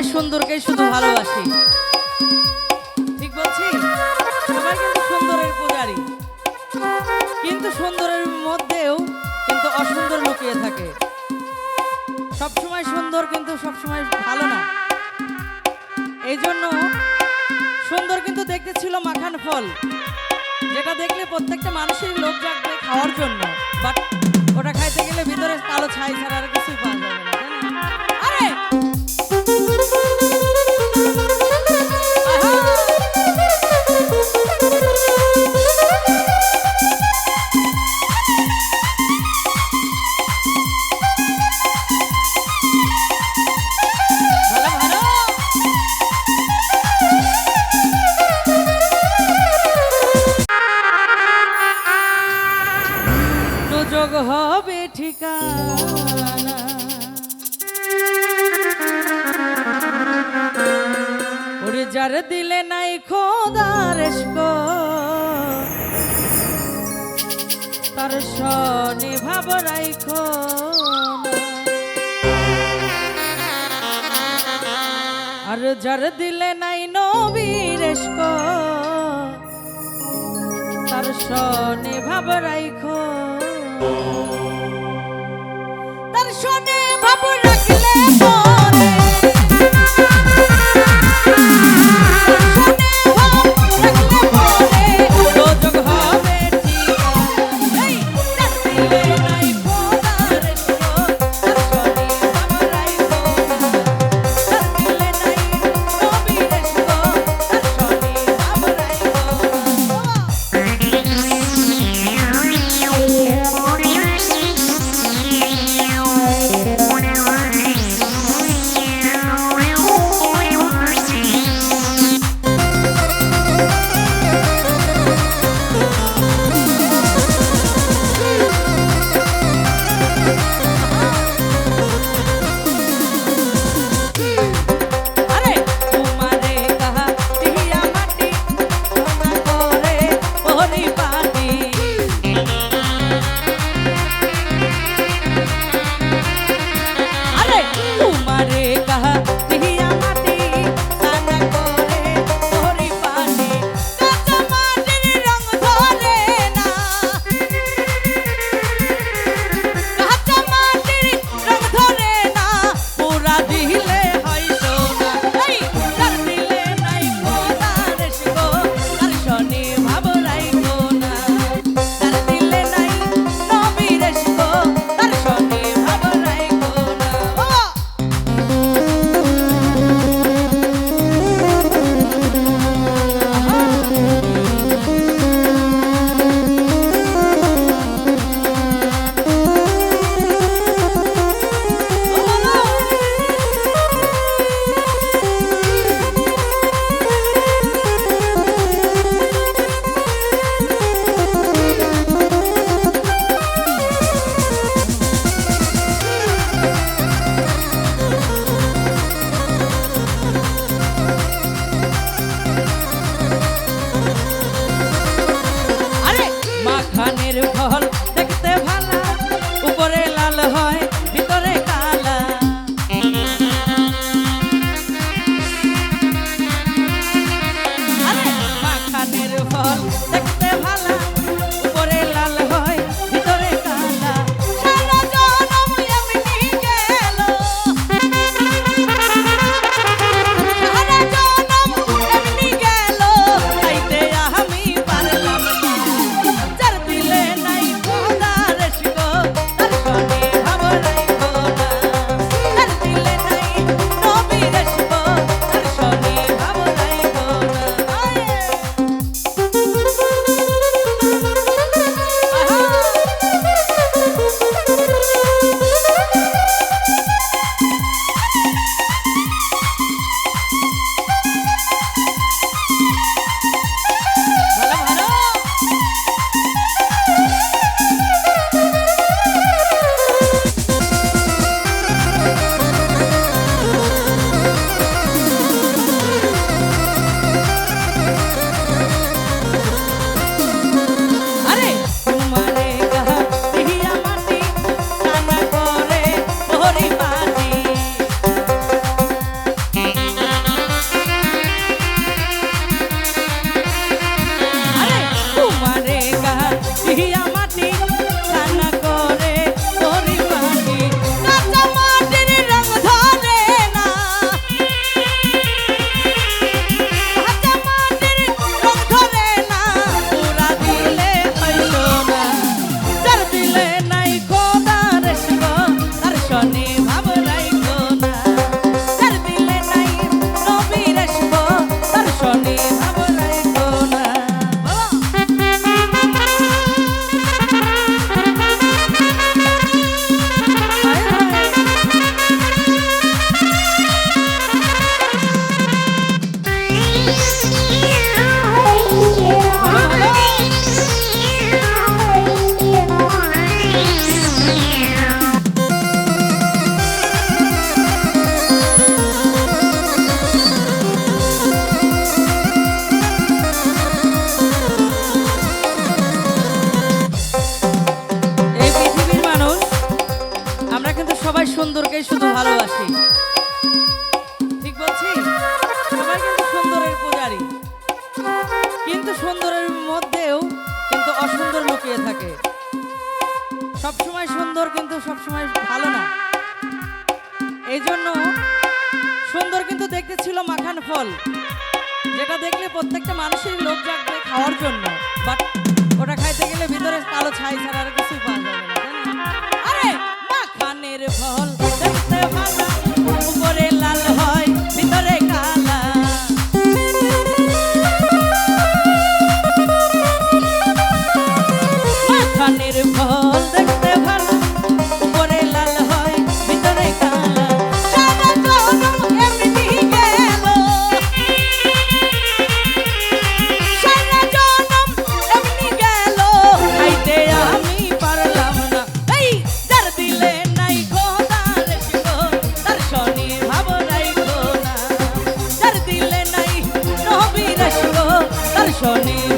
সবাই সুন্দরকেই শুধু ভালোবাসি। ঠিক বলছি? সবাই কিন্তু সুন্দরের পূজারি। কিন্তু সুন্দরের মধ্যেও কিন্তু অসুন্দর লুকিয়ে থাকে। সবসময় সুন্দর কিন্তু সবসময় ভালো না। এই জন্য সুন্দর কিন্তু দেখতে ছিল মাখান ফল। যেটা দেখলে প্রত্যেকটা মানুষের লোক জাগবে খাওয়ার জন্য। বাট ওটা খাইতে গেলে ভিতরে কালো ছাই ছাড়া আর কিছুই পাওয়া ঠিকানা যার দিলে নাই খোদার তার সনে ভাব রাইখো। আর যার দিলে নাই নবীর তার সনে ভাব রাইখো তার সনে তোমাকেই শুধু ভালোবাসি। ঠিক বলছি? সবাই কিন্তু সুন্দরের পূজারি। কিন্তু সুন্দরের মধ্যেও কিন্তু অসুন্দর লুকিয়ে থাকে। সবসময় সুন্দর কিন্তু সবসময় ভালো না। এই জন্য সুন্দর কিন্তু দেখতে ছিল মাখান ফল। যেটা দেখলে প্রত্যেকটা মানুষের লোক জাগবে খাওয়ার জন্য। বাট ওটা খাইতে গেলে ভিতরে কালো ছাই ছাড়া আর কিছুই পাওয়া যাবে না? আরে, মাখানের ফল। Deus levanta o poder. শনি